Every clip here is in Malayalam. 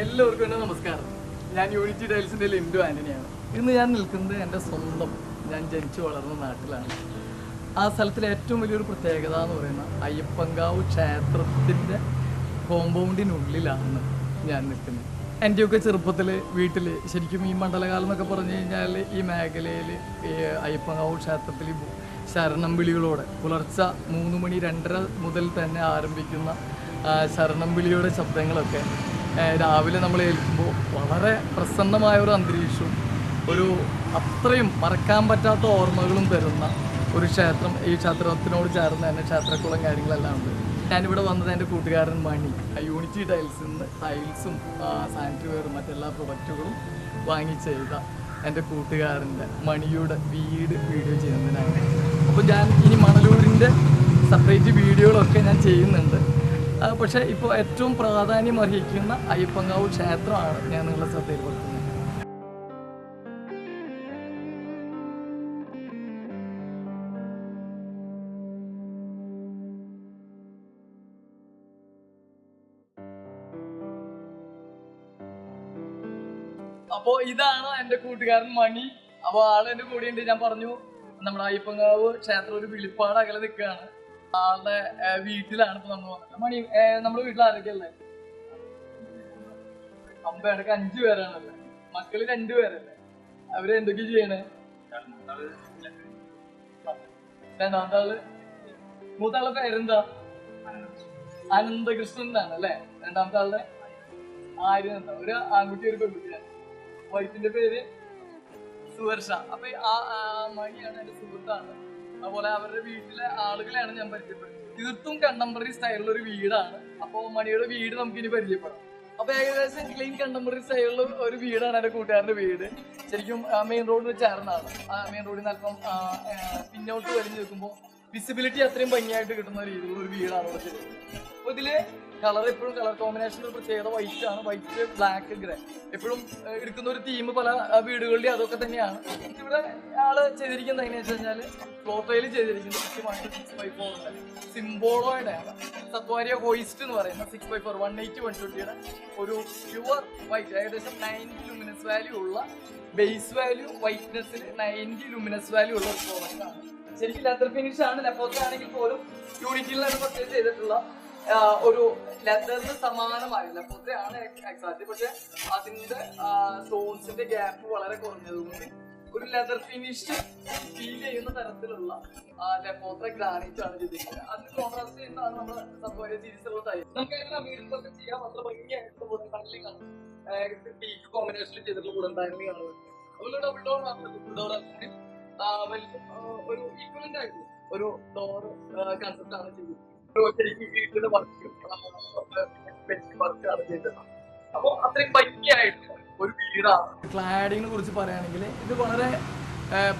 എല്ലാവർക്കും എന്റെ നമസ്കാരം. ഞാൻ യൂണിറ്റി ടൈൽസിന്റെ ലിൻഡു ആന്റണിയാണ് ഇന്ന് ഞാൻ നിൽക്കുന്നത് എന്റെ സ്വന്തം ഞാൻ ജനിച്ചു വളർന്ന നാട്ടിലാണ്. ആ സ്ഥലത്തിലെ ഏറ്റവും വലിയൊരു പ്രത്യേകത എന്ന് പറയുന്ന അയ്യപ്പങ്കാവ് ക്ഷേത്രത്തിന്റെ കോമ്പൗണ്ടിനുള്ളിലാണ് ഞാൻ നിൽക്കുന്നത്. എന്റെയൊക്കെ ചെറുപ്പത്തിൽ വീട്ടിൽ ശരിക്കും ഈ മണ്ഡലകാലം എന്നൊക്കെ പറഞ്ഞു കഴിഞ്ഞാൽ ഈ മേഖലയിൽ ഈ അയ്യപ്പങ്കാവ് ക്ഷേത്രത്തിൽ ശരണം വിളികളോടെ പുലർച്ച മൂന്ന് മണി രണ്ടര മുതൽ തന്നെ ആരംഭിക്കുന്ന ശരണം വിളിയുടെ ശബ്ദങ്ങളൊക്കെ രാവിലെ നമ്മൾ ഏൽക്കുമ്പോൾ വളരെ പ്രസന്നമായ ഒരു അന്തരീക്ഷവും ഒരു അത്രയും മറക്കാൻ പറ്റാത്ത ഓർമ്മകളും തരുന്ന ഒരു ക്ഷേത്രം ഈ ക്ഷേത്രത്തിനോട് ചേർന്ന് തന്നെ ക്ഷേത്രക്കുളം കാര്യങ്ങളെല്ലാം ഉണ്ട്. ഞാനിവിടെ വന്നത് എന്റെ കൂട്ടുകാരൻ മണി. യൂണിറ്റി ടൈൽസിൽ നിന്ന് ടൈൽസും സാനിറ്ററി വെയറും മറ്റെല്ലാ പ്രൊഡക്റ്റുകളും വാങ്ങി ചെയ്ത എന്റെ കൂട്ടുകാരന്റെ മണിയുടെ വീട് വീഡിയോ ചെയ്യുന്നതിനാണ്. അപ്പോൾ ഞാൻ ഇനി മണലൂരിന്റെ സെപ്പറേറ്റ് വീഡിയോകളൊക്കെ ഞാൻ ചെയ്യുന്നുണ്ട്. പക്ഷേ ഇപ്പോൾ ഏറ്റവും പ്രാധാന്യം അർഹിക്കുന്ന അയ്യപ്പങ്കാവ് ക്ഷേത്രമാണ് ഞാൻ നിങ്ങളുടെ ശ്രദ്ധയിൽപ്പെടുത്തുന്നത്. അപ്പോ ഇതാണ് എന്റെ കൂട്ടുകാരൻ മണി. അപ്പൊ ആൾ എന്റെ കൂടെയുണ്ട് ഞാൻ പറഞ്ഞു നമ്മുടെ അയ്യപ്പങ്കാവ് ക്ഷേത്രം ഒരു വിളിപ്പാട് അകലെ നിൽക്കുകയാണ്. ആളുടെ വീട്ടിലാണ് ഇപ്പൊ നമ്മൾ വന്നത്. മണി നമ്മുടെ വീട്ടിൽ ആരൊക്കെയല്ലേ അമ്പ ഇടയ്ക്ക് അഞ്ചു പേരാണല്ലേ മക്കൾ രണ്ടുപേരല്ലേ അവർ എന്തൊക്കെ ചെയ്യണേ? രണ്ടാമത്തെ ആൾ മൂത്താളുടെ പേരെന്താ? അനന്തകൃഷ്ണൻ എന്നാണ് അല്ലേ രണ്ടാമത്തെ ആളുടെ ആര്യൻ എന്താ ഒരു ആൺകുട്ടി ഒരു പെൺകുട്ടിയാണ്. വൈഫിന്റെ പേര് സുവർഷ അപ്പൊ ആ മണിയാണ് എന്റെ സുഹൃത്താണ്. അതുപോലെ അവരുടെ വീട്ടിലെ ആളുകളെയാണ് ഞാൻ പരിചയപ്പെടുന്നത്. തീർത്തും കണ്ടംപററി സ്റ്റൈലുള്ള ഒരു വീടാണ്. അപ്പൊ മണിയുടെ വീട് നമുക്ക് ഇനി പരിചയപ്പെടാം. അപ്പൊ ഏകദേശം ക്ലീൻ കണ്ടംപററി സ്റ്റൈലുള്ള ഒരു വീടാണ് എന്റെ കൂട്ടുകാരന്റെ വീട്. ശരിക്കും മെയിൻ റോഡിൽ ചേർന്നാണ്. മെയിൻ റോഡിൽ നിന്ന് അല്പം പിന്നോട്ട് വലിഞ്ഞു നിൽക്കുമ്പോൾ വിസിബിലിറ്റി അത്രയും ഭംഗിയായിട്ട് കിട്ടുന്ന രീതിയിലുള്ള ഒരു വീടാണ് ഇവിടെ ചെയ്തിരിക്കുന്നത് ഇതിൽ കളർ എപ്പോഴും കളർ കോമ്പിനേഷൻ ഒരു പ്രത്യേകത വൈറ്റ് ആണ്. വൈറ്റ് ബ്ലാക്ക് ഗ്രേ എപ്പോഴും എടുക്കുന്ന ഒരു തീം പല വീടുകളുടെയും അതൊക്കെ തന്നെയാണ്. ഇവിടെ ആൾ ചെയ്തിരിക്കുന്നത് എങ്ങനെയാ വെച്ച് കഴിഞ്ഞാൽ ഫ്ലോട്ടയിൽ ചെയ്തിരിക്കുന്നത് കൃത്യമായിട്ട് സിക്സ് ബൈ ഫോറിന്റെ സിംബോളോയുടെ സത്വാരിയ ഹോയിസ്റ്റ് എന്ന് പറയുന്ന six by four one eighty one twenty ഒരു പ്യുവർ വൈറ്റ് ഏകദേശം നയന്റി ലുമിനസ് വാല്യൂ ഉള്ള ബേസ് വാല്യൂ വൈറ്റ്നെസ്സിൽ നയന്റി ലുമിനസ് വാല്യൂ ഉള്ള ഒരു പ്രോഡക്റ്റ് ആണ്. ശരിക്കും ലെതർ ഫിനിഷ് ആണ് ലെപ്പോത്ത് ആണെങ്കിൽ പോലും നിന്ന് പർച്ചേസ് ചെയ്തിട്ടുള്ള ഒരു ലെതറിന് സമാനമായ ആണ് എക്സാക്ട് പക്ഷെ അതിന്റെ സ്റ്റോൺസിന്റെ ഗ്യാപ്പ് വളരെ കുറഞ്ഞതുകൊണ്ട് ഒരു ലെതർ ഫിനിഷ് ഫീൽ ചെയ്യുന്ന തരത്തിലുള്ള ലെപ്പോത്ര ഗ്രാനൈറ്റ് ആണ് ചെയ്തിരിക്കുന്നത് അത് കോൺട്രാസ്റ്റ് ചെയ്യുന്നതാണ് നമ്മൾ സംഭവം സീരീസിലുള്ള തൈ നമുക്ക് അങ്ങനെ വീട്ടിലൊക്കെ ചെയ്യാൻ അത്ര ഭംഗിയായിട്ട് വുഡൻ പാനലിംഗ് ആണ് ചെയ്തിട്ടുള്ള വുഡൻ പാനലിംഗ് ആണ് അതുപോലെ ഡബിൾ ഡോർ മാത്രമല്ല ഡോർ ഒരു ഈക്വലന്റ് ആയിട്ട് ഒരു ഡോർ കൺസെപ്റ്റ് ആണ് ചെയ്തത്. ശരിക്കും വീട്ടിലെ വർക്ക് വർക്കാണ് ചെയ്തത്. അപ്പൊ അത്രയും ഭംഗിയായിട്ട് ഒരു വീടാണ്. ക്ലാഡിങ്ങിനെ കുറിച്ച് പറയുകയാണെങ്കിൽ ഇത് വളരെ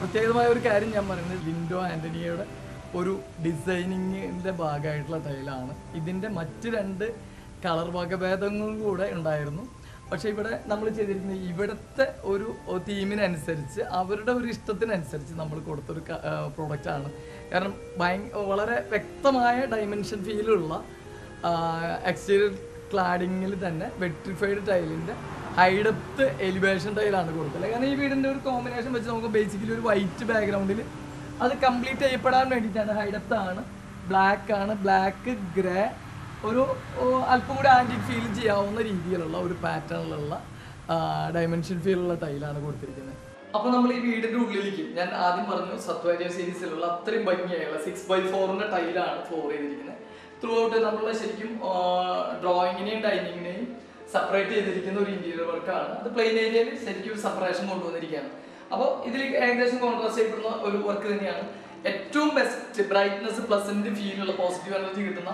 പ്രത്യേകമായ ഒരു കാര്യം ഞാൻ പറയുന്നത് ലിൻഡോ ആന്റണിയുടെ ഒരു ഡിസൈനിങ്ങിന്റെ ഭാഗമായിട്ടുള്ള തൈലാണ് ഇതിന്റെ മറ്റു രണ്ട് കളർ വകഭേദങ്ങളും കൂടെ ഉണ്ടായിരുന്നു. പക്ഷെ ഇവിടെ നമ്മൾ ചെയ്തിരിക്കുന്നത് ഇവിടുത്തെ ഒരു തീമിനനുസരിച്ച് അവരുടെ ഒരു ഇഷ്ടത്തിനനുസരിച്ച് നമ്മൾ കൊടുത്തൊരു പ്രോഡക്റ്റ് ആണ്. കാരണം ഭയ വളരെ വ്യക്തമായ ഡൈമെൻഷൻ ഫീലുള്ള എക്സ്റ്റീരിയർ ക്ലാഡിങ്ങിൽ തന്നെ വെട്രിഫൈഡ് ടൈലിന്റെ ഹൈഡപ്ത് എലിവേഷൻ ടൈലാണ് കൊടുക്കുന്നത് കാരണം ഈ വീടിന്റെ ഒരു കോമ്പിനേഷൻ വെച്ച് നമുക്ക് ബേസിക്കലി ഒരു വൈറ്റ് ബാക്ക്ഗ്രൗണ്ടിൽ അത് കംപ്ലീറ്റ് ചെയ്യപ്പെടാൻ വേണ്ടിയിട്ടാണ് ഹൈഡപ്ത് ആണ്. ബ്ലാക്ക് ആണ് ബ്ലാക്ക് ഗ്രേ ഒരു അല്പം കൂടി ആന്റിക് ഫീൽ ചെയ്യാവുന്ന രീതിയിലുള്ള ഒരു പാറ്റേണിലുള്ള ഡയമെൻഷൻ ഫീലുള്ള ടൈലാണ് കൊടുത്തിരിക്കുന്നത്. അപ്പൊ നമ്മൾ ഈ വീടിന്റെ ഉള്ളിലേക്ക് ഞാൻ ആദ്യം പറഞ്ഞു സത്വാരിയ സീരീസിലുള്ള അത്രയും ഭംഗിയായുള്ള സിക്സ് ബൈ ഫോറിന്റെ ടൈലാണ് ഫ്ലോർ ചെയ്തിരിക്കുന്നത്. ത്രൂ ഔട്ട് നമ്മൾ ശരിക്കും ഡ്രോയിങ്ങിനെയും ഡൈനിങ്ങിനെയും സെപ്പറേറ്റ് ചെയ്തിരിക്കുന്ന ഒരു ഇന്റീരിയർ വർക്കാണ് അത് പ്ലെയിൻ ഏരിയയിൽ ശരിക്കും ഒരു സെപ്പറേഷൻ കൊണ്ടുവന്നിരിക്കുകയാണ്. അപ്പോൾ ഇതിൽ ഏകദേശം കോൺട്രാസ്റ്റ് ചെയ്യപ്പെടുന്ന ഒരു വർക്ക് തന്നെയാണ്. ഏറ്റവും ബെസ്റ്റ് ബ്രൈറ്റ്നസ് പ്ലസന്റ് ഫീലുള്ള പോസിറ്റീവ് എനർജി കിട്ടുന്ന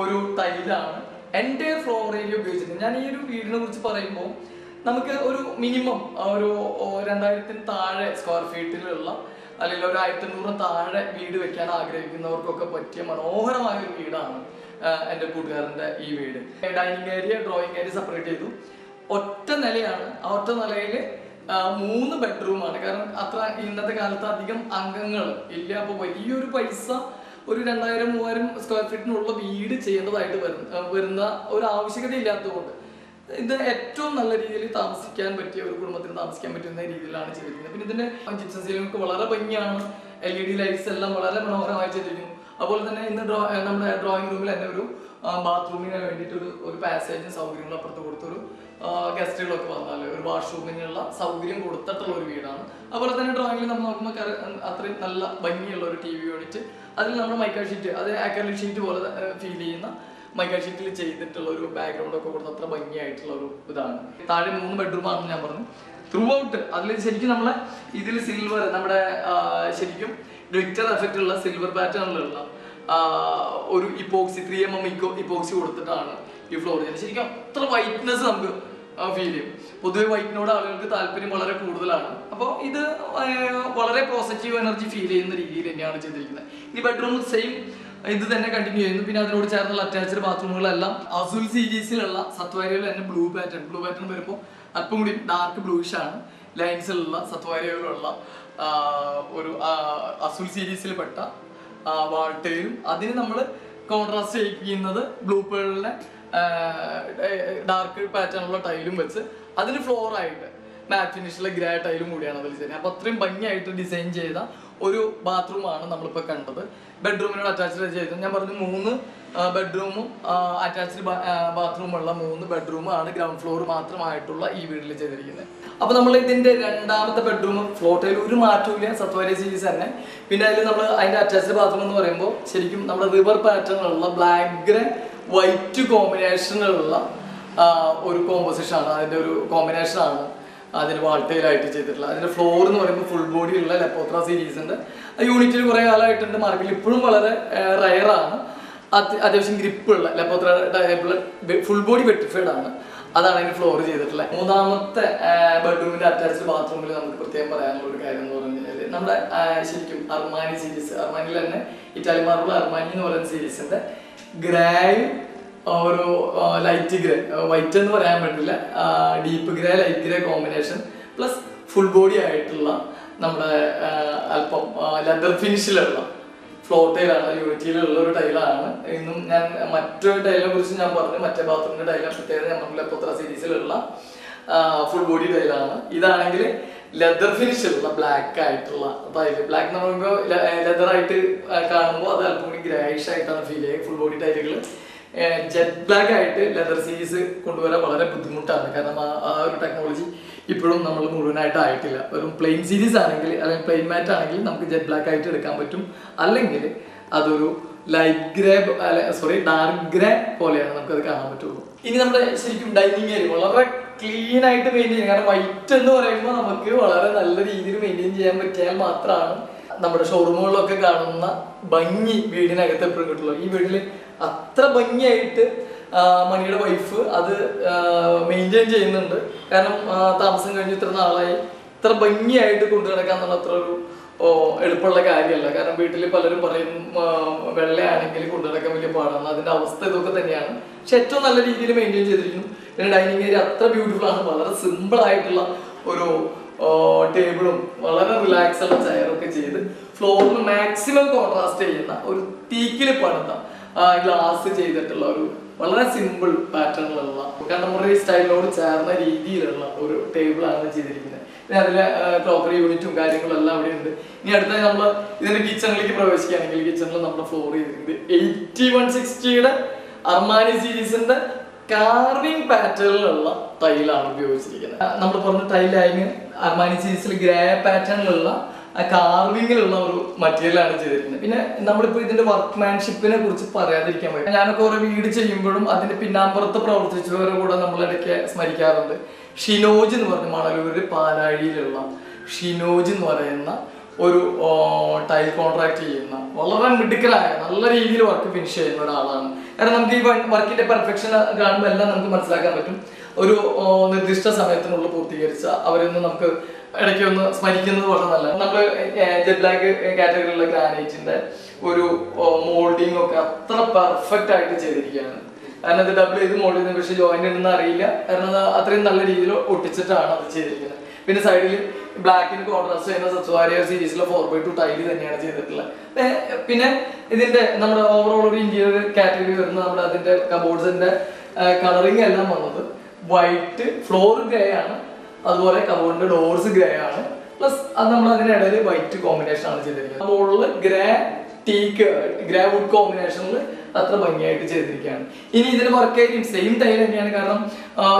ഒരു തൈലാണ്. എന്റെ ഫ്ലോർ ഏരിയ ഉപയോഗിച്ചിട്ടുണ്ട് ഞാൻ ഈ ഒരു വീടിനെ കുറിച്ച് പറയുമ്പോൾ നമുക്ക് ഒരു മിനിമം ഒരു രണ്ടായിരത്തിന് താഴെ സ്ക്വയർ ഫീറ്റിലുള്ള അല്ലെങ്കിൽ ഒരു ആയിരത്തി അഞ്ഞൂറ് താഴെ വീട് വെക്കാൻ ആഗ്രഹിക്കുന്നവർക്കൊക്കെ പറ്റിയ മനോഹരമായ ഒരു വീടാണ് എന്റെ കൂട്ടുകാരന്റെ ഈ വീട്. Dining area drawing area separate ചെയ്തു. ഒറ്റ നിലയാണ്. ആ ഒറ്റ നിലയിൽ മൂന്ന് ബെഡ്റൂമാണ് കാരണം അത്ര ഇന്നത്തെ കാലത്ത് അധികം അംഗങ്ങൾ ഇല്ല. അപ്പോൾ വലിയൊരു പൈസ ഒരു രണ്ടായിരം മൂവായിരം സ്ക്വയർ ഫീറ്റിനുള്ള വീട് ചെയ്യേണ്ടതായിട്ട് വരുന്ന വരുന്ന ഒരു ആവശ്യകത ഇല്ലാത്തതുകൊണ്ട്. ഇത് ഏറ്റവും നല്ല രീതിയിൽ താമസിക്കാൻ പറ്റിയ ഒരു കുടുംബത്തിന് താമസിക്കാൻ പറ്റുന്ന രീതിയിലാണ് ചെയ്തിരിക്കുന്നത്. പിന്നെ ഇതിന്റെ ജിപ്സം സീലിംഗ് വളരെ ഭംഗിയാണ്. എൽ ഇ ഡി ലൈറ്റ്സ് എല്ലാം വളരെ മനോഹരമായി ചെയ്തിരിക്കുന്നു. അതുപോലെ തന്നെ ഇന്ന് ഡ്രോ നമ്മുടെ ഡ്രോയിങ് റൂമിൽ തന്നെ ഒരു ബാത്റൂമിന് വേണ്ടിയിട്ട് ഒരു ഒരു പാസേജും സൗകര്യങ്ങളും അപ്പുറത്ത് ഗസ്റ്റുകളൊക്കെ വന്നാൽ ഒരു വാഷ്റൂമിനുള്ള സൗകര്യം കൊടുത്തിട്ടുള്ള ഒരു വീടാണ്. അതുപോലെ തന്നെ ഡ്രോയിങ്ങിൽ നമ്മൾ നോക്കുമ്പോൾ അത്രയും നല്ല ഭംഗിയുള്ള ഒരു ടി വി യൂണിറ്റ് അതിൽ നമ്മൾ മൈക്ക ഷീറ്റ് അത് ആക്കലി ഷീറ്റ് പോലെ ഫീൽ ചെയ്യുന്ന മൈക്ക ഷീറ്റിൽ ചെയ്തിട്ടുള്ള ഒരു ബാക്ക്ഗ്രൗണ്ട് ഒക്കെ കൊടുത്ത് അത്ര ഭംഗിയായിട്ടുള്ള ഒരു ഇതാണ്. താഴെ മൂന്ന് ബെഡ്റൂം ആണെന്ന് ഞാൻ പറഞ്ഞു. ത്രൂ ഔട്ട് അതിൽ ശരിക്കും നമ്മളെ ഇതിൽ സിൽവർ നമ്മുടെ ശരിക്കും ഗ്ലിറ്റർ എഫക്റ്റ് ഉള്ള സിൽവർ പാറ്റേണിലുള്ള ഒരു epoxy three M M eco epoxy കൊടുത്തിട്ടാണ് ഈ ഫ്ലോർ ശരിക്കും അത്ര വൈറ്റ്നെസ് നമുക്ക് ഫീൽ ചെയ്യും പൊതുവെ വൈറ്റിനോട് ആളുകൾക്ക് താല്പര്യം വളരെ കൂടുതലാണ്. അപ്പോൾ ഇത് വളരെ പോസിറ്റീവ് എനർജി ഫീൽ ചെയ്യുന്ന രീതിയിൽ തന്നെയാണ് ചെയ്തിരിക്കുന്നത്. ഇനി ബെഡ്റൂം സെയിം ഇത് തന്നെ കണ്ടിന്യൂ ചെയ്യുന്നു. പിന്നെ അതിനോട് ചേർന്നുള്ള അറ്റാച്ച്ഡ് ബാത്റൂമുകളെല്ലാം അസുൽ സീരീസിലുള്ള സത്വാരികൾ തന്നെ ബ്ലൂ പാറ്റേൺ ബ്ലൂ പാറ്റേൺ വരുമ്പോൾ അല്പം കൂടി ഡാർക്ക് ബ്ലൂഷ് ആണ്. ലൈൻസിലുള്ള സത്വാരികളുള്ള ഒരു അസുൽ സീരീസിൽപ്പെട്ട വാൾട്ടേരും അതിന് നമ്മൾ കോൺട്രാസ്റ്റ് ചെയ്യിക്കുന്നത് ബ്ലൂ പേളിലെ ഡാർക്ക് പാറ്റേണുള്ള ടൈലും വെച്ച് അതിന് ഫ്ലോർ ആയിട്ട് മാറ്റ് ഫിനിഷിലെ ഗ്രേ ടൈലും കൂടിയാണ് അതിൽ ചെയ്യുന്നത്. അപ്പോൾ അത്രയും ഭംഗിയായിട്ട് ഡിസൈൻ ചെയ്ത ഒരു ബാത്റൂമാണ് നമ്മളിപ്പോൾ കണ്ടത്. ബെഡ്റൂമിനോട് അറ്റാച്ച്ഡ് ചെയ്തു ഞാൻ പറഞ്ഞു മൂന്ന് ബെഡ്റൂമും അറ്റാച്ച്ഡ് ബാത്റൂമുള്ള മൂന്ന് ബെഡ്റൂമാണ് ഗ്രൗണ്ട് ഫ്ലോർ മാത്രമായിട്ടുള്ള ഈ വീട്ടിൽ ചെയ്തിരിക്കുന്നത്. അപ്പോൾ നമ്മൾ ഇതിന്റെ രണ്ടാമത്തെ ബെഡ്റൂം ഫ്ലോട്ടയിൽ ഒരു മാറ്റവും സത്വാരി സീരീസ് തന്നെ. പിന്നെ അതിൽ നമ്മൾ അതിന്റെ അറ്റാച്ച്ഡ് ബാത്റൂം എന്ന് പറയുമ്പോൾ ശരിക്കും നമ്മുടെ റിവർ പാറ്റേണിലുള്ള ബ്ലാക്ക് ഗ്രേ വൈറ്റ് കോമ്പിനേഷനിലുള്ള ഒരു കോമ്പോസിഷനാണ് ആണ്. അതിന്റെ ഒരു കോമ്പിനേഷൻ ആണ് അതിന് വാൾട്ടയിലായിട്ട് ചെയ്തിട്ടുള്ളത്. അതിന്റെ ഫ്ലോർ എന്ന് പറയുമ്പോൾ ഫുൾ ബോഡി ഉള്ള ലെപ്പോത്ര ആ യൂണിറ്റിൽ കുറേ കാലമായിട്ടുണ്ട്. മാർക്കറ്റിൽ ഇപ്പോഴും വളരെ റയറാണ് അത്യാവശ്യം ഗ്രിപ്പുള്ള ലെപ്പോത്ര ടൈപ്പുള്ള ഫുൾ ബോഡി വെട്ടിഫൈഡ് ആണ്. അതാണ് അതിന് ഫ്ലോർ ചെയ്തിട്ടുള്ളത്. മൂന്നാമത്തെ ബെഡ്റൂമിന്റെ അറ്റാച്ച്ഡ് ബാത്റൂമിൽ നമുക്ക് പ്രത്യേകം പറയാനുള്ള ഒരു കാര്യം എന്ന് പറഞ്ഞു കഴിഞ്ഞാൽ നമ്മുടെ ശരിക്കും അർമാനി സീരീസ് അർമാനിയിൽ തന്നെ ഇറ്റാലി മാർബിൾ അർമാനി എന്ന് പറയുന്ന സീരീസിന്റെ ഗ്രേയും ഒരു ലൈറ്റ് ഗ്രേ. വൈറ്റ് എന്ന് പറയാൻ പറ്റില്ല. Deep grey light grey combination plus full body ആയിട്ടുള്ള നമ്മുടെ അല്പം ലെതർ ഫിനിഷിലുള്ള ഫ്ലോ ടൈലാണ് യൂണിറ്റിയിലുള്ള ഒരു ടൈലാണ് ഇന്നും ഞാൻ മറ്റൊരു ടൈലിനെ കുറിച്ച് ഞാൻ പറഞ്ഞു. മറ്റേ ബാത്റൂമിന്റെ ടൈലാണ് പ്രത്യേകത ഞാൻ പറഞ്ഞില്ല. പുത്ര സീരീസിലുള്ള ഫുൾ ബോഡി ടൈലാണ് ഇതാണെങ്കിൽ ലെതർ ഫിനിഷ് ഉള്ള ബ്ലാക്ക് ആയിട്ടുള്ള ടൈൽ ബ്ലാക്ക് എന്ന് പറയുമ്പോൾ ലെതർ ആയിട്ട് കാണുമ്പോൾ അത് അല്പം കൂടി ഗ്രാഷ് ആയിട്ടാണ് ഫീൽ ചെയ്യുക. ഫുൾ ബോഡി ടൈലുകൾ ജെറ്റ് ബ്ലാക്ക് ആയിട്ട് ലെതർ സീരീസ് കൊണ്ടുവരാൻ വളരെ ബുദ്ധിമുട്ടാണ്. കാരണം ആ ഒരു ടെക്നോളജി ഇപ്പോഴും നമ്മൾ മുഴുവനായിട്ട് ആയിട്ടില്ല. ഒരു പ്ലെയിൻ സീരീസ് ആണെങ്കിൽ അല്ലെങ്കിൽ പ്ലെയിൻ മാറ്റ് ആണെങ്കിൽ നമുക്ക് ജെറ്റ് ബ്ലാക്ക് ആയിട്ട് എടുക്കാൻ പറ്റും. അല്ലെങ്കിൽ അതൊരു light grey sorry dark grey പോലെയാണ് നമുക്കത് കാണാൻ പറ്റുള്ളൂ. ഇനി നമ്മുടെ ശരിക്കും ഡൈനിങ് ഏരിയ വളരെ ക്ലീൻ ആയിട്ട് മെയിന്റെയിൻ ചെയ്യാം. കാരണം വൈറ്റ് എന്ന് പറയുമ്പോൾ നമുക്ക് വളരെ നല്ല രീതിയിൽ മെയിന്റെയിൻ ചെയ്യാൻ പറ്റിയാൽ മാത്രമാണ് നമ്മുടെ ഷോറൂമുകളിലൊക്കെ കാണുന്ന ഭംഗി വീടിനകത്ത് എപ്പോഴും കിട്ടുള്ളൂ. ഈ വീട്ടിൽ അത്ര ഭംഗിയായിട്ട് മണിയുടെ വൈഫ് അത് മെയിന്റെയിൻ ചെയ്യുന്നുണ്ട്. കാരണം താമസം കഴിഞ്ഞ് ഇത്ര നാളായി. ഇത്ര ഭംഗിയായിട്ട് കൊണ്ടു നടക്കാൻ എന്നുള്ള അത്ര ഒരു എളുപ്പമുള്ള കാര്യമല്ല. കാരണം വീട്ടിൽ പലരും പറയും വെള്ളയാണെങ്കിൽ കൊണ്ടു നടക്കാൻ വലിയ പാടാണ്. അതിന്റെ അവസ്ഥ ഇതൊക്കെ തന്നെയാണ്. പക്ഷെ ഏറ്റവും നല്ല രീതിയിൽ മെയിന്റെയിൻ ചെയ്തിരിക്കുന്നു. പിന്നെ ഡൈനിങ് ഏരിയ അത്ര ബ്യൂട്ടിഫുൾ ആണ്. വളരെ സിമ്പിൾ ആയിട്ടുള്ള ഒരു ടേബിളും വളരെ റിലാക്സ് ഉള്ള ചെയറൊക്കെ ചെയ്ത് ഫ്ലോറിന് മാക്സിമം കോൺട്രാസ്റ്റ് ചെയ്യുന്ന ഒരു തീക്കിൽ പണിത ഗ്ലാസ് ചെയ്തിട്ടുള്ള ഒരു വളരെ സിമ്പിൾ പാറ്റേണിലുള്ള കണ്ടംപററി സ്റ്റൈലിനോട് ചേർന്ന രീതിയിലുള്ള ഒരു ടേബിളാണ് ചെയ്തിരിക്കുന്നത്. പിന്നെ അതിലെ ക്രോക്കറി യൂണിറ്റും കാര്യങ്ങളും എല്ലാം അവിടെ ഉണ്ട്. ഇനി അടുത്ത നമ്മൾ ഇതിന്റെ കിച്ചണിലേക്ക് പ്രവേശിക്കുകയാണെങ്കിൽ കിച്ചണിൽ നമ്മുടെ ഫ്ലോർ ചെയ്തിരിക്കുന്നത് എയ്റ്റി വൺ സിക്സ്റ്റിയുടെ അർമാനി സീരീസിന്റെ കാർവിംഗ് പാറ്റേണിലുള്ള ടൈലാണ് ഉപയോഗിച്ചിരിക്കുന്നത്. നമ്മൾ പറഞ്ഞ ടൈലായി അർമാനി ചീസിൽ ഗ്രേ പാറ്റേണിലുള്ള കാർവിങ്ങിലുള്ള ഒരു മെറ്റീരിയലാണ് ചെയ്തിരിക്കുന്നത്. പിന്നെ നമ്മളിപ്പോൾ ഇതിന്റെ വർക്ക്മാൻഷിപ്പിനെ കുറിച്ച് പറയാതിരിക്കാൻ പറ്റും ഞാനൊക്കെ ഓരോ വീട് ചെയ്യുമ്പോഴും അതിന്റെ പിന്നാമ്പുറത്ത് പ്രവർത്തിച്ചവരെ കൂടെ നമ്മളിടയ്ക്ക് സ്മരിക്കാറുണ്ട്. ഷിനോജ് എന്ന് പറഞ്ഞ മണലൂര് പാലാഴിയിലുള്ള ഷിനോജ് എന്ന് പറയുന്ന ഒരു ടൈൽ കോൺട്രാക്ട് ചെയ്യുന്ന വളരെ മിടുക്കലായ നല്ല രീതിയിൽ വർക്ക് ഫിനിഷ് ചെയ്യുന്ന ഒരാളാണ് കാരണം നമുക്ക് ഈ വർക്കിന്റെ പെർഫെക്ഷൻ കാണുമ്പോൾ എല്ലാം നമുക്ക് മനസ്സിലാക്കാൻ പറ്റും. ഒരു നിർദ്ദിഷ്ട സമയത്തിനുള്ളിൽ പൂർത്തീകരിച്ച അവരൊന്ന് നമുക്ക് ഇടയ്ക്ക് ഒന്ന് സ്മരിക്കുന്നത് വളരെ നല്ല നമ്മൾ ജെറ്റ് കാറ്റഗറിയിലുള്ള ഗ്രാനൈറ്റിന്റെ ഒരു മോൾഡിങ് ഒക്കെ അത്ര പെർഫെക്റ്റ് ആയിട്ട് ചെയ്തിരിക്കുകയാണ്. കാരണം ഇത് ഡബിൾ ചെയ്ത് മോൾഡ് ചെയ്യുന്നത് പക്ഷേ ജോയിന്റ് ഉണ്ടെന്ന് അറിയില്ല. കാരണം അത് അത്രയും നല്ല രീതിയിൽ ഒട്ടിച്ചിട്ടാണ് അത് ചെയ്തിരിക്കുന്നത്. പിന്നെ സൈഡിൽ ബ്ലാക്കിന് കോൺട്രാസ്റ്റ് ചെയ്യുന്ന സത്വാരിയ സീരീസിലെ ഫോർ ബൈ ടു ടൈൽ തന്നെയാണ് ചെയ്തിട്ടുള്ളത്. പിന്നെ ഇതിന്റെ നമ്മുടെ ഓവറോൾ ഒരു ഇന്റീരിയർ കാറ്റഗറി വരുന്ന നമ്മുടെ അതിന്റെ കബോർഡ്സിന്റെ കളറിംഗ് എല്ലാം വന്നത് വൈറ്റ് ഫ്ലോർ ഗ്രേ ആണ്. അതുപോലെ കബോർഡിന്റെ ഡോർസ് ഗ്രേ ആണ്. പ്ലസ് അത് നമ്മൾ അതിനിടയിൽ വൈറ്റ് കോമ്പിനേഷൻ ആണ് ചെയ്തിരിക്കുന്നത്. മുകളിൽ ഗ്രേ ടീക്ക് ഗ്രേ വുഡ് കോമ്പിനേഷനിൽ അത്ര ഭംഗിയായിട്ട് ചെയ്തിരിക്കുകയാണ്. ഇനി ഇതിന് വർക്ക് ആയിരിക്കും. സെയിം ടൈൽ തന്നെയാണ് കാരണം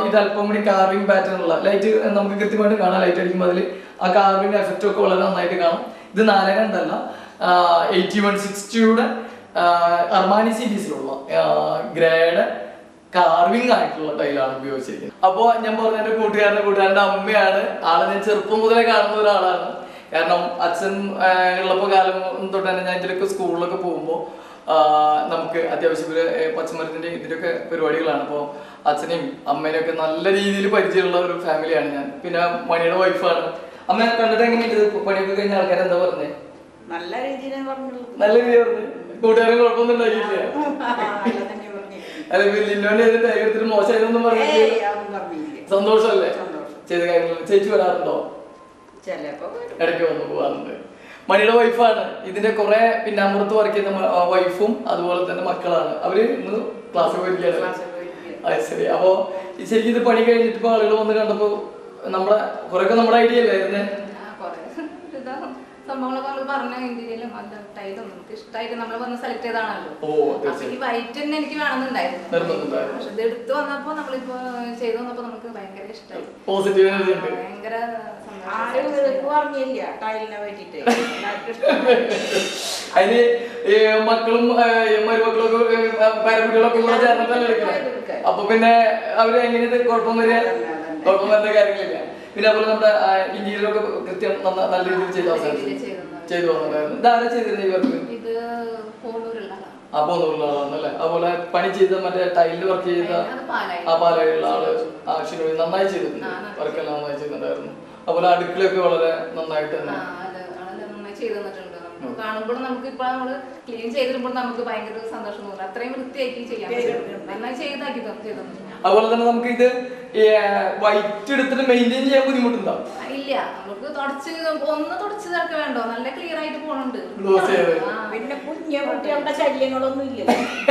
ഇത് അല്പം കൂടി കാർവിംഗ് പാറ്റേൺ ഉള്ള ലൈറ്റ് നമുക്ക് കൃത്യമായിട്ട് കാണാം ലൈറ്റ് അടിക്കുമ്പോൾ അതിൽ ആ കാർവിംഗ് എഫക്റ്റ് ഒക്കെ വളരെ നന്നായിട്ട് കാണാം. ഇത് നാല് എയ്റ്റി വൺ സിക്സ്റ്റിയുടെ അർമാനി സീരീസിലുള്ള ഗ്രേഡ് കാർവിംഗ് ആയിട്ടുള്ള ടൈലാണ് ഉപയോഗിച്ചിരിക്കുന്നത്. അപ്പോൾ ഞാൻ പറഞ്ഞ എന്റെ കൂട്ടുകാരന്റെ കൂട്ടുകാരന്റെ അമ്മയാണ്. ആളെ ഞാൻ ചെറുപ്പം മുതലേ കാണുന്ന ഒരാളാണ്. കാരണം അച്ഛൻ ആ, ഉള്ളപ്പോ കാലം തൊട്ട് തന്നെ ഞാൻ ഇതിലൊക്കെ സ്കൂളിലൊക്കെ പോകുമ്പോൾ നമുക്ക് അത്യാവശ്യം ഒരു ഏ, പച്ചമരത്തിന്റെ ഇതിലൊക്കെ പരിപാടികളാണ്. അപ്പോൾ അച്ഛനെയും അമ്മേനെയൊക്കെ നല്ല രീതിയിൽ പരിചയമുള്ള ഒരു ഫാമിലിയാണ് ഞാൻ. പിന്നെ മണിയുടെ വൈഫാണ്. അമ്മ കണ്ടിട്ട് എങ്ങനെയുണ്ട് പണിയൊക്കെ കഴിഞ്ഞ ആൾക്കാർ എന്താ പറഞ്ഞേ? നല്ല രീതിയിൽ നല്ല രീതി പറഞ്ഞു. കൂട്ടുകാരും കുഴപ്പമൊന്നും ഉണ്ടായിട്ടില്ല. അല്ല ലിന്നോന്റെ മോശമായതൊന്നും പറഞ്ഞില്ല ഏയ് സന്തോഷമല്ലേ? ചെയ്ത കാര്യങ്ങൾ ചേച്ചി വരാറുണ്ടോ. ഇടയ്ക്ക് വന്നു പോകാറുണ്ട് മണിയുടെ വൈഫാണ് ഇതിന്റെ കുറെ പിന്നാമ്പുറത്ത് വർക്ക് ചെയ്യുന്ന വൈഫും അതുപോലെ തന്നെ മക്കളാണ്. അവർ ഇന്ന് ക്ലാസ്സിൽ പോയിരിക്കുകയാണ്. അത് ശരി. അപ്പോ ശരിക്കും ഇത് പണി കഴിഞ്ഞിട്ട് ഇപ്പൊ ആളുകൾ വന്ന് കണ്ടപ്പോ നമ്മുടെ കുറെയൊക്കെ നമ്മുടെ ഐഡിയ അല്ലായിരുന്നേ സംഭവങ്ങളൊക്കെ നമ്മൾ പറഞ്ഞ ഇന്ത്യയിലും അത് ടൈലും നമുക്ക് ഇഷ്ടമായിട്ട് നമ്മൾ വന്ന് സെലക്ട് ചെയ്താണല്ലോ. അപ്പൊ ഈ വൈറ്റ് തന്നെ എനിക്ക് വേണമെന്നുണ്ടായിരുന്നു. പക്ഷെ ഇത് എടുത്തു വന്നപ്പോ നമ്മളിപ്പോ ചെയ്തു വന്നപ്പോ നമുക്ക് ഭയങ്കര ഇഷ്ടമായി ഭയങ്കര അതിന് മക്കളും മരുമക്കളും പേരക്കുട്ടികളൊക്കെ കൂടെ ചേർന്നിട്ടല്ലേ എടുക്കുന്നത് അപ്പൊ പിന്നെ അവർ എങ്ങനെയത് കുഴപ്പം വരിക? കുഴപ്പം വരുന്ന കാര്യങ്ങളില്ല. പിന്നെ അതുപോലെ നമ്മുടെ ഇന്ത്യയിലൊക്കെ കൃത്യം നല്ല രീതിയിൽ ചെയ്ത് അവസാനിച്ചു ചെയ്തു വന്നിട്ടുണ്ടായിരുന്നു ഇതാരാ ചെയ്തിരുന്നത് ആ അതുപോലെ പണി ചെയ്ത മറ്റേ ടൈലിൽ വർക്ക് ചെയ്ത ആ പാലായുള്ള ആൾ ആ ഷിനു നന്നായി ചെയ്തിട്ടുണ്ട്. വർക്കെല്ലാം നന്നായി ചെയ്യുന്നുണ്ടായിരുന്നു അതുപോലെ അടുക്കളയൊക്കെ വളരെ നന്നായിട്ട് തന്നെ. ചെയ്തു തന്നിട്ടുണ്ട്. നമുക്ക് കാണുമ്പോഴും നമുക്ക് ഇപ്പൊ നമ്മൾ ക്ലീൻ ചെയ്തിടുമ്പോൾ നമുക്ക് ഭയങ്കര സന്തോഷം തോന്നുന്നു അത്രയും വൃത്തിയാക്കി ചെയ്യാൻ നന്നായി ചെയ്താക്കി തന്നു- ചെയ്തു തന്നിട്ടുണ്ട്. അതുപോലെ തന്നെ നമുക്ക് ഇത് വൈറ്റ് എടുത്തിട്ട് മെയിന്റെയിൻ ചെയ്യാൻ ബുദ്ധിമുട്ടുണ്ടാവും ഇല്ല. നമുക്ക് തുടച്ച് ഒന്ന് തുടച്ചതൊക്കെ വേണ്ടോ? നല്ല ക്ലിയർ ആയിട്ട് പോണുണ്ട്. പിന്നെ കുഞ്ഞ കുട്ടികളുടെ ശല്യങ്ങളൊന്നും ഇല്ല.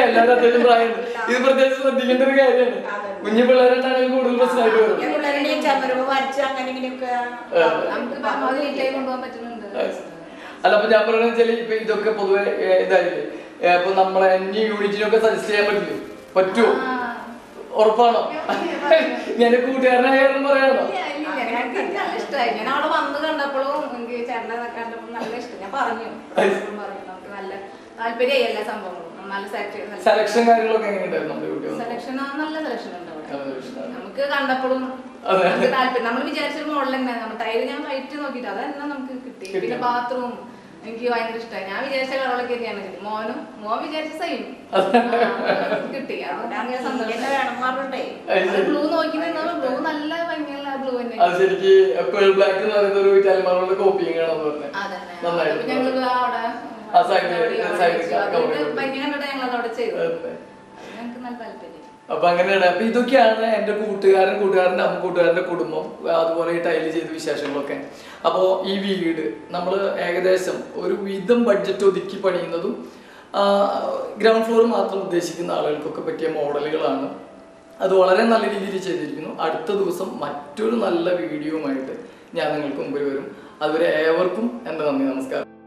എല്ലാവരും അത്യാവശ്യം പ്രായമുണ്ട്. ഇത് പ്രത്യേകിച്ച് ശ്രദ്ധിക്കേണ്ട ഒരു കാര്യമാണ്. കുഞ്ഞു പിള്ളേരുണ്ടാണെങ്കിൽ കൂടുതൽ പ്രശ്നമായിട്ട് വരും. കുഞ്ഞ പിള്ളേരെ ചന്ദ്രമ വരച്ച് അങ്ങനെ ഇങ്ങനെയൊക്കെ നമുക്ക് പരമാവധി നീറ്റായി കൊണ്ടുപോകാൻ പറ്റുന്നുണ്ട്. അല്ല അപ്പൊ ഞാൻ പറയുന്നത് വെച്ചാൽ ഇപ്പൊ ഇതൊക്കെ പൊതുവെ ഇതായില്ലേ? ഇപ്പൊ നമ്മളെ അന്യ യൂണിറ്റിനൊക്കെ സജസ്റ്റ് ചെയ്യാൻ പറ്റില്ലേ? പറ്റുമോ. ഉറപ്പാണോ? ഞാൻ കൂട്ടുകാരനായ കാരണം പറയാണോ ഇഷ്ടമായി ഞാൻ അവിടെ വന്ന് കണ്ടപ്പോഴും എനിക്ക് ചേട്ടനെ കണ്ടപ്പോൾ നല്ല ഇഷ്ടം. ഞാൻ പറഞ്ഞു. പറഞ്ഞു. നമുക്ക് നല്ല താല്പര്യമായി എല്ലാ സംഭവങ്ങളും. നല്ല സെലക്ട് സെലക്ഷൻ കാര്യങ്ങളൊക്കെ സെലക്ഷൻ നല്ല സെലക്ഷൻ ഉണ്ട് അവിടെ. നമുക്ക് കണ്ടപ്പോഴും താല്പര്യം. നമ്മൾ വിചാരിച്ചൊരു മോഡൽ തന്നെ ടൈൽ ഞാൻ വൈറ്റ് നോക്കിയിട്ട് അതന്നെ നമുക്ക് കിട്ടി? കിട്ടി. പിന്നെ ബാത്റൂം എനിക്ക് ഭയങ്കര ഇഷ്ടമായി ഞാൻ വിചാരിച്ച കളറൊക്കെ തന്നെയാണ് കിട്ടി മോനും മോൻ വിചാരിച്ച സെയിം കിട്ടി. അത് ബ്ലൂ നോക്കി നിന്നാൽ ബ്ലൂ നല്ല ഭംഗിയുള്ള ബ്ലൂ തന്നെ. അത് ബ്ലാക്ക് എന്ന് പറയുന്ന ഒരു അപ്പൊ ഞങ്ങൾ അവിടെ. ഭംഗി കണ്ടിട്ട് ഞങ്ങൾ അവിടെ ചെയ്തു അതെ. ഞങ്ങൾക്ക് നല്ല താല്പര്യം. അപ്പൊ അങ്ങനെയാണ്. അപ്പൊ ഇതൊക്കെയാണ് എന്റെ കൂട്ടുകാരൻ കൂട്ടുകാരന്റെ അമ്മ കൂട്ടുകാരന്റെ കുടുംബം അതുപോലെ ടൈൽ ചെയ്ത വിശേഷങ്ങളൊക്കെ. അപ്പോ ഈ വീട് നമ്മൾ ഏകദേശം ഒരു വിധം ബഡ്ജറ്റ് ഒതുക്കി പണിയുന്നതും ഗ്രൗണ്ട് ഫ്ലോർ മാത്രം ഉദ്ദേശിക്കുന്ന ആളുകൾക്കൊക്കെ പറ്റിയ മോഡലുകളാണ്. അത് വളരെ നല്ല രീതിയിൽ ചെയ്തിരിക്കുന്നു. അടുത്ത ദിവസം മറ്റൊരു നല്ല വീഡിയോയുമായിട്ട് ഞാൻ നിങ്ങൾക്ക് മുമ്പിൽ വരും. അതുവരെ ഏവർക്കും എന്റെ നന്ദി നമസ്കാരം.